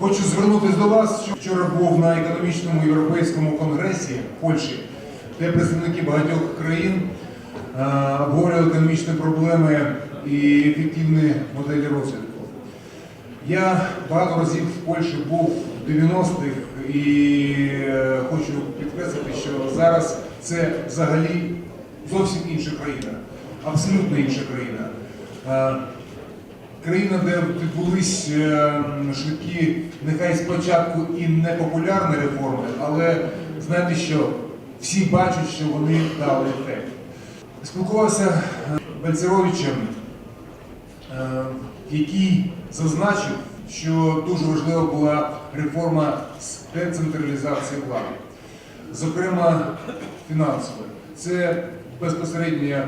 Хочу звернутися до вас. що Вчора був на економічному європейському конгресі в Польщі, де представники багатьох країн е, обговорювали економічні проблеми і ефективні моделі розвитку. Я багато разів в Польщі був в 90-х і е, хочу підкреслити, що зараз це взагалі зовсім інша країна, абсолютно інша країна. Е, Країна, де відбулись е, швидкі, нехай спочатку і непопулярні реформи, але знаєте що, всі бачать, що вони дали ефект. Спілкувався з Бальцеровичем, е, який зазначив, що дуже важлива була реформа з децентралізації влади, зокрема фінансової. Це безпосередньо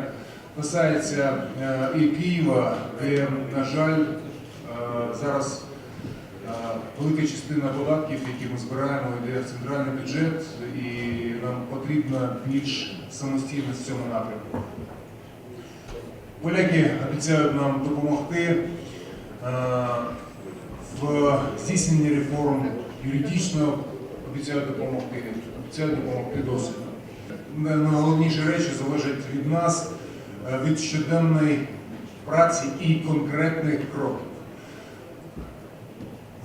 касається е, і Києва, де, на жаль, е, зараз е, велика частина податків, які ми збираємо, йде в центральний бюджет, і нам потрібна більш самостійність в цьому напрямку. Поляки обіцяють нам допомогти в здійсненні реформ юридично, обіцяють допомогти, обіцяють допомогти досвідом. Найголовніші речі залежать від нас, від щоденної праці і конкретних кроків.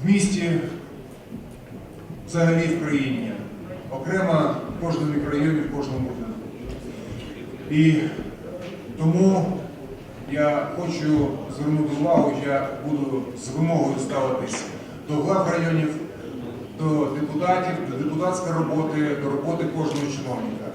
В місті, взагалі в країні, окремо в кожному мікрорайоні, в кожному будинку. І тому я хочу звернути увагу, я буду з вимогою ставитись до глав районів, до депутатів, до депутатської роботи, до роботи кожного чиновника.